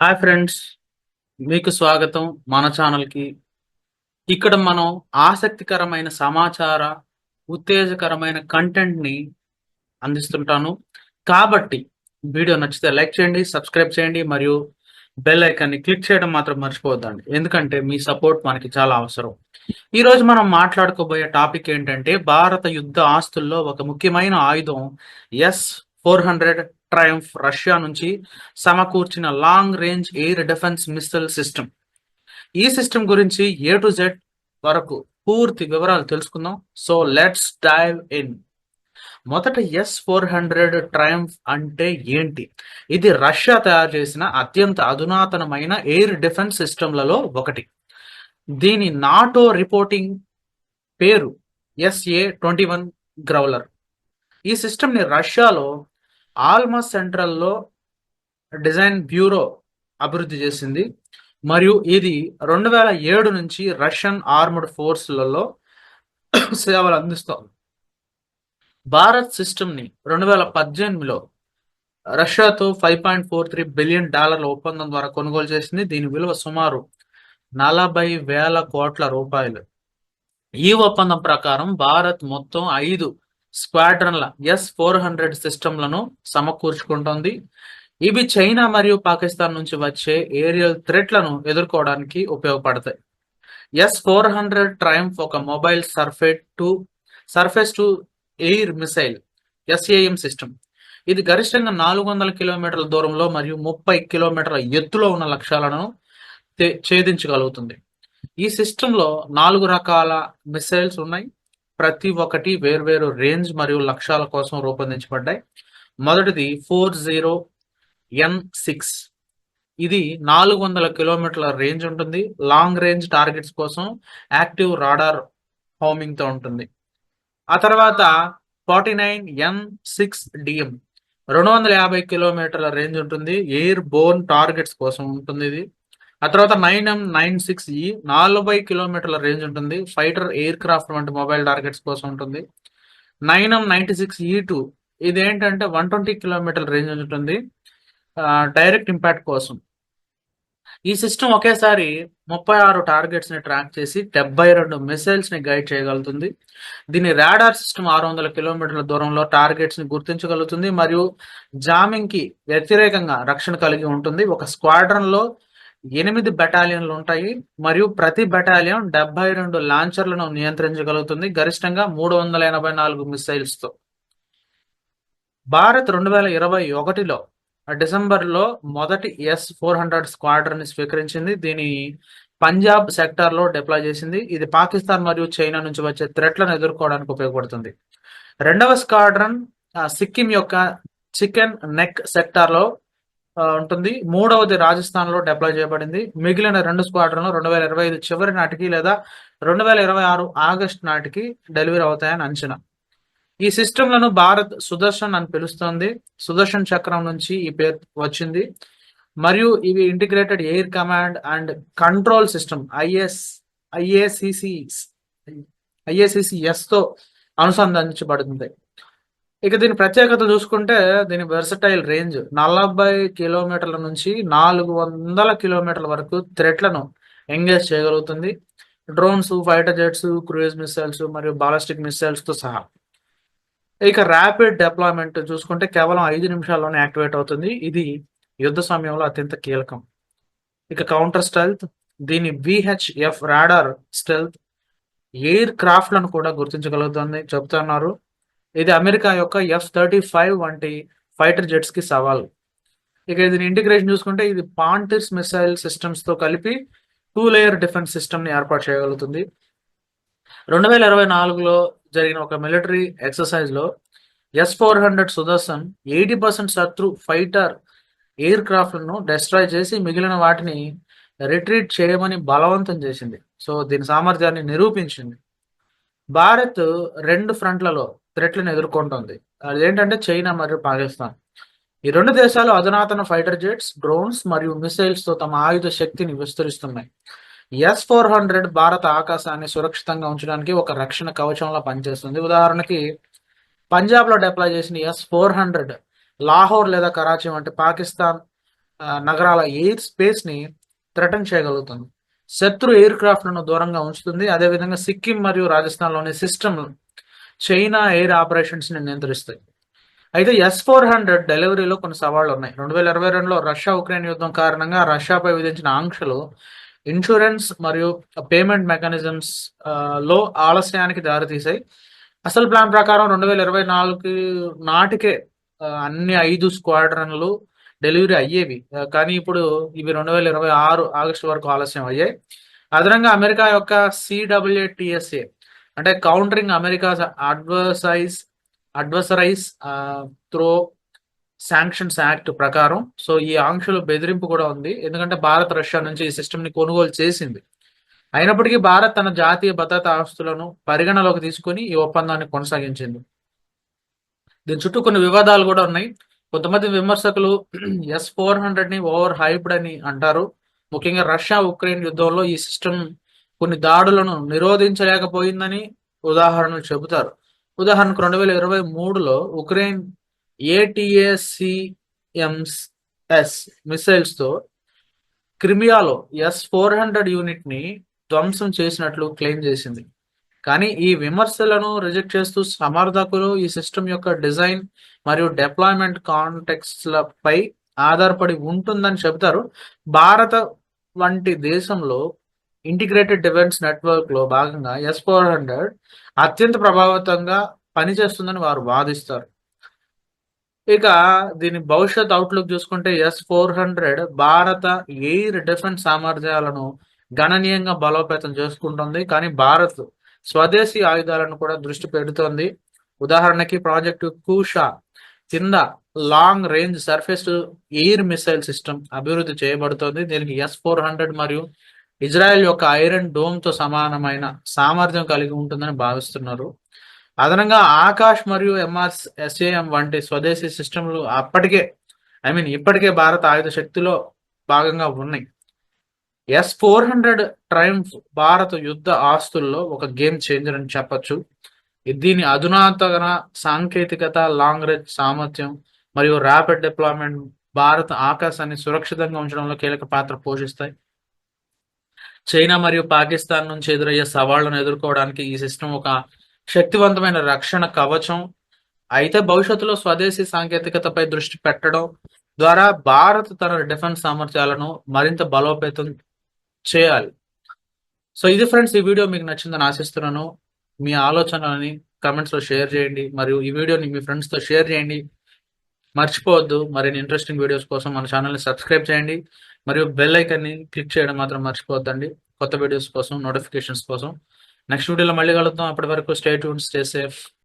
Hi friends మీకు స్వాగతం మన ఛానల్కి. ఇక్కడ మనం ఆసక్తికరమైన సమాచార ఉత్తేజకరమైన కంటెంట్ని అందిస్తుంటాను. కాబట్టి వీడియో నచ్చితే లైక్ చేయండి సబ్స్క్రైబ్ చేయండి మరియు బెల్ ఐకాన్ని క్లిక్ చేయడం మాత్రం మర్చిపోద్దండి ఎందుకంటే మీ సపోర్ట్ మనకి చాలా అవసరం. ఈరోజు మనం మాట్లాడుకోబోయే టాపిక్ ఏంటంటే భారత యుద్ధ ఆస్తుల్లో ఒక ముఖ్యమైన ఆయుధం S four hundred Triumf Russia నుంచి సమకూర్చిన long range air defence missile system ఈ సిస్టమ్ గురించి ఏ టు జెడ్ వరకు పూర్తి వివరాలు తెలుసుకుందాం. సో లెట్స్ డైవ్ ఇన్ మొదట ఎస్ ఫోర్ హండ్రెడ్ ట్రయంఫ్ అంటే ఏంటి? ఇది రష్యా తయారు చేసిన అత్యంత అధునాతనమైన ఎయిర్ డిఫెన్స్ సిస్టమ్లలో ఒకటి. దీని నాటో రిపోర్టింగ్ పేరు ఎస్ఏ ట్వంటీ వన్ గ్రౌలర్ ఈ సిస్టమ్ని రష్యాలో ఆల్మా సెంట్రల్లో డిజైన్ బ్యూరో అభివృద్ధి చేసింది. మరియు ఇది రెండు వేల ఏడు నుంచి రష్యన్ ఆర్మ్డ్ ఫోర్స్లలో సేవలు అందిస్తోంది. భారత్ సిస్టమ్ని రెండు వేల పద్దెనిమిదిలో రష్యాతో five point four three billion డాలర్ల ఒప్పందం ద్వారా కొనుగోలు చేసింది. దీని విలువ సుమారు నలభై వేల కోట్ల రూపాయలు. ఈ ఒప్పందం ప్రకారం భారత్ మొత్తం ఐదు స్క్వాడ్రన్ల ఎస్ ఫోర్ హండ్రెడ్ సిస్టమ్లను సమకూర్చుకుంటోంది. ఇవి చైనా మరియు పాకిస్తాన్ నుంచి వచ్చే ఏరియల్ థ్రెట్లను ఎదుర్కోవడానికి ఉపయోగపడతాయి. ఎస్ ఫోర్ హండ్రెడ్ ట్రయంఫ్ ఒక mobile surface to surface to air missile SAM system. ఇది గరిష్టంగా నాలుగు వందల కిలోమీటర్ల దూరంలో మరియు ముప్పై కిలోమీటర్ల ఎత్తులో ఉన్న లక్ష్యాలను ఛేదించగలుగుతుంది. ఈ సిస్టంలో నాలుగు రకాల మిసైల్స్ ఉన్నాయి. ప్రతి ఒక్కటి వేర్వేరు రేంజ్ మరియు లక్ష్యాల కోసం రూపొందించబడ్డాయి. మొదటిది ఫోర్ జీరో ఎన్ సిక్స్. ఇది నాలుగు వందల కిలోమీటర్ల రేంజ్ ఉంటుంది. లాంగ్ రేంజ్ టార్గెట్స్ కోసం యాక్టివ్ రాడార్ హోమింగ్తో ఉంటుంది. ఆ తర్వాత forty nine N six DM రెండు వందల యాభై కిలోమీటర్ల రేంజ్ ఉంటుంది. ఎయిర్ బోర్న్ టార్గెట్స్ కోసం ఉంటుంది ఇది. ఆ తర్వాత నైన్ ఎం నైన్ సిక్స్ ఈ నలభై కిలోమీటర్ల రేంజ్ ఉంటుంది. ఫైటర్ ఎయిర్ క్రాఫ్ట్ వంటి మొబైల్ టార్గెట్స్ కోసం ఉంటుంది. Nine M ninety six E two ఇది ఏంటంటే వన్ ట్వంటీ కిలోమీటర్ల రేంజ్ ఉంటుంది. డైరెక్ట్ ఇంపాక్ట్ కోసం. ఈ సిస్టమ్ ఒకేసారి ముప్పై ఆరు టార్గెట్స్ని ట్రాక్ చేసి డెబ్బై రెండు మిసైల్స్ని గైడ్ చేయగలుగుతుంది. దీని రాడార్ సిస్టమ్ ఆరు వందల కిలోమీటర్ల దూరంలో టార్గెట్స్ని గుర్తించగలుగుతుంది. మరియు జామింగ్కి వ్యతిరేకంగా రక్షణ కలిగి ఉంటుంది. ఒక స్క్వాడ్రన్లో ఎనిమిది బెటాలియన్లు ఉంటాయి. మరియు ప్రతి బెటాలియన్ డెబ్బై రెండు లాంచర్లను నియంత్రించగలుగుతుంది. గరిష్టంగా మూడు వందల ఎనభై నాలుగు మిసైల్స్తో భారత్ రెండు వేల ఇరవై ఒకటిలో డిసెంబర్లో మొదటి ఎస్ ఫోర్ హండ్రెడ్ స్క్వాడ్రన్ స్వీకరించింది. దీని పంజాబ్ సెక్టార్లో డిప్లాయ్ చేసింది. ఇది పాకిస్తాన్ మరియు చైనా నుంచి వచ్చే థ్రెట్లను ఎదుర్కోవడానికి ఉపయోగపడుతుంది. రెండవ స్క్వాడ్రన్ సిక్కిం యొక్క చికెన్ నెక్ సెక్టార్లో ఉంటుంది. మూడవది రాజస్థాన్లో డిప్లాయ్ చేయబడింది. మిగిలిన రెండు స్క్వాడ్రన్లు రెండు వేల ఇరవై ఐదు చివరి నాటికి లేదా రెండు వేల ఇరవై ఆరు ఆగస్ట్ నాటికి డెలివరీ అవుతాయని అంచనా. ఈ సిస్టంలను భారత్ సుదర్శన్ అని పిలుస్తోంది. సుదర్శన్ చక్రం నుంచి ఈ పేరు వచ్చింది. మరియు ఇవి integrated air command and control system IS IACC ఐఏసిసిఎస్తో అనుసంధానించబడుతుంది ఇక దీని ప్రత్యేకత చూసుకుంటే దీని వెర్సటైల్ రేంజ్ నలభై కిలోమీటర్ల నుంచి నాలుగు వందల కిలోమీటర్ల వరకు థ్రెట్లను ఎంగేజ్ చేయగలుగుతుంది. Drones fighter jets cruise missiles మరియు బాలిస్టిక్ మిస్సైల్స్తో సహా. ఇక ర్యాపిడ్ డెప్లాయ్మెంట్ చూసుకుంటే కేవలం ఐదు నిమిషాల్లోనే యాక్టివేట్ అవుతుంది. ఇది యుద్ధ సమయంలో అత్యంత కీలకం. ఇక కౌంటర్ స్టెల్త్ దీని విహెచ్ఎఫ్ రాడార్ స్టెల్త్ ఎయిర్ క్రాఫ్ట్లను కూడా గుర్తించగలుగుతుంది. చెబుతున్నారు ఇది అమెరికా యొక్క ఎఫ్ థర్టీ ఫైవ్ వంటి ఫైటర్ జెట్స్కి సవాల్. ఇక దీని ఇంటిగ్రేషన్ చూసుకుంటే ఇది పాంటిర్స్ మిసైల్ సిస్టమ్స్తో కలిపి టూ లేయర్ డిఫెన్స్ సిస్టమ్ని ఏర్పాటు చేయగలుగుతుంది. రెండు వేల ఇరవై నాలుగులో జరిగిన ఒక military ఎక్సర్సైజ్లో S four hundred Sudarshan eighty percent శత్రు ఫైటర్ ఎయిర్ క్రాఫ్ట్లను డెస్ట్రాయ్ చేసి మిగిలిన వాటిని రిట్రీట్ చేయమని బలవంతం చేసింది. సో దీని సామర్థ్యాన్ని నిరూపించింది. భారత్ రెండు ఫ్రంట్లలో థ్రెట్లను ఎదుర్కొంటోంది. అదేంటంటే చైనా మరియు పాకిస్తాన్. ఈ రెండు దేశాలు అధునాతన ఫైటర్ జెట్స్ డ్రోన్స్ మరియు మిసైల్స్తో తమ ఆయుధ శక్తిని విస్తరిస్తున్నాయి. ఎస్ ఫోర్ హండ్రెడ్ భారత ఆకాశాన్ని సురక్షితంగా ఉంచడానికి ఒక రక్షణ కవచంలా పనిచేస్తుంది. ఉదాహరణకి పంజాబ్లో డిప్లాయ్ చేసిన ఎస్ ఫోర్ హండ్రెడ్ లాహోర్ లేదా కరాచీ వంటి పాకిస్తాన్ నగరాల ఎయిర్ స్పేస్ని థ్రెటన్ చేయగలుగుతుంది. శత్రు ఎయిర్ క్రాఫ్ట్లను దూరంగా ఉంచుతుంది. అదేవిధంగా సిక్కిం మరియు రాజస్థాన్లోని సిస్టమ్ చైనా ఎయిర్ ఆపరేషన్స్ని నియంత్రిస్తాయి. అయితే ఎస్ ఫోర్ హండ్రెడ్ డెలివరీలో కొన్ని సవాళ్ళు ఉన్నాయి రెండు వేల ఇరవై రెండులో రష్యా ఉక్రెయిన్ యుద్ధం కారణంగా రష్యాపై విధించిన ఆంక్షలు ఇన్సూరెన్స్ మరియు పేమెంట్ మెకానిజమ్స్లో ఆలస్యానికి దారితీసాయి అసలు ప్లాన్ ప్రకారం రెండు వేల ఇరవై నాలుగు నాటికే అన్ని ఐదు స్క్వాడ్రన్లు డెలివరీ అయ్యేవి. కానీ ఇప్పుడు ఇవి రెండు వేల ఇరవై ఆరు ఆగస్టు వరకు ఆలస్యం అయ్యాయి. అదనంగా అమెరికా యొక్క సిడబ్ల్యూటిఎస్ఏ అంటే countering America adversaries adversaries through sanctions act ప్రకారం. సో ఈ ఆంక్షలు బెదిరింపు కూడా ఉంది. ఎందుకంటే భారత్ రష్యా నుంచి ఈ సిస్టమ్ని కొనుగోలు చేసింది. అయినప్పటికీ భారత్ తన జాతీయ భద్రతా ఆస్తులను పరిగణలోకి తీసుకొని ఈ ఒప్పందాన్ని కొనసాగించింది. దీని చుట్టూ కొన్ని వివాదాలు కూడా ఉన్నాయి. కొంతమంది విమర్శకులు ఎస్ ఫోర్ హండ్రెడ్ని ఓవర్ హైప్డ్ అని అంటారు. ముఖ్యంగా రష్యా ఉక్రెయిన్ యుద్ధంలో ఈ సిస్టమ్ కొన్ని దాడులను నిరోధించలేకపోయిందని ఉదాహరణలు చెబుతారు. ఉదాహరణకు రెండు వేల ఇరవై మూడులో ఉక్రెయిన్ ఏటీఏసిఎంస్ ఎస్ మిసైల్స్తో క్రిమియాలో ఎస్ ఫోర్ హండ్రెడ్ యూనిట్ని ధ్వంసం చేసినట్లు క్లెయిమ్ చేసింది. కానీ ఈ విమర్శలను రిజెక్ట్ చేస్తూ సమర్థకులు ఈ సిస్టమ్ యొక్క డిజైన్ మరియు డెప్లాయ్మెంట్ కాంటెక్స్లపై ఆధారపడి ఉంటుందని చెబుతారు. భారత వంటి దేశంలో ఇంటిగ్రేటెడ్ డిఫెన్స్ నెట్వర్క్లో భాగంగా ఎస్ ఫోర్ హండ్రెడ్ అత్యంత ప్రభావితంగా పనిచేస్తుందని వారు వాదిస్తారు. ఇక దీని భవిష్యత్ అవుట్లుక్ చూసుకుంటే ఎస్ ఫోర్ హండ్రెడ్ భారత ఎయిర్ డిఫెన్స్ సామర్థ్యాలను గణనీయంగా బలోపేతం చేసుకుంటుంది. కానీ భారత్ స్వదేశీ ఆయుధాలను కూడా దృష్టి పెడుతోంది. ఉదాహరణకి ప్రాజెక్టు కూషా కింద long range surface air missile system అభివృద్ధి చేయబడుతోంది. దీనికి ఎస్ ఫోర్ హండ్రెడ్ మరియు ఇజ్రాయెల్ యొక్క ఐరన్ డోమ్తో సమానమైన సామర్థ్యం కలిగి ఉంటుందని భావిస్తున్నారు. అదనంగా ఆకాష్ మరియు ఎంఆర్ఎస్ ఎస్ఏఎం వంటి స్వదేశీ సిస్టమ్లు అప్పటికే ఐ మీన్ ఇప్పటికే భారత ఆయుధ శక్తిలో భాగంగా ఉన్నాయి. ఎస్ ఫోర్ హండ్రెడ్ ట్రయంఫ్ భారత యుద్ధ ఆస్తుల్లో ఒక గేమ్ చేంజర్ అని చెప్పొచ్చు. దీని అధునాతన సాంకేతికత లాంగ్ రేంజ్ సామర్థ్యం మరియు ర్యాపిడ్ డిప్లాయ్మెంట్ భారత ఆకాశాన్ని సురక్షితంగా ఉంచడంలో కీలక పాత్ర పోషిస్తాయి. చైనా మరియు పాకిస్తాన్ నుంచి ఎదురయ్యే సవాళ్ళను ఎదుర్కోవడానికి ఈ సిస్టమ్ ఒక శక్తివంతమైన రక్షణ కవచం. అయితే భవిష్యత్తులో స్వదేశీ సాంకేతికతపై దృష్టి పెట్టడం ద్వారా భారత్ తన డిఫెన్స్ సామర్థ్యాలను మరింత బలోపేతం చేయాలి. సో ఇది ఫ్రెండ్స్ ఈ వీడియో మీకు నచ్చిందని ఆశిస్తున్నాను. మీ ఆలోచనలని కమెంట్స్లో షేర్ చేయండి. మరియు ఈ వీడియోని మీ ఫ్రెండ్స్తో షేర్ చేయండి. మర్చిపోవద్దు. మరిన్ని ఇంట్రెస్టింగ్ వీడియోస్ కోసం మన ఛానల్ని సబ్స్క్రైబ్ చేయండి. మరియు బెల్ ఐకాన్ని క్లిక్ చేయడం మాత్రం మర్చిపోవద్దండి. కొత్త వీడియోస్ కోసం నోటిఫికేషన్స్ కోసం. నెక్స్ట్ వీడియోలో మళ్ళీ కలుద్దాం. అప్పటి వరకు స్టే ట్యూన్ స్టే సేఫ్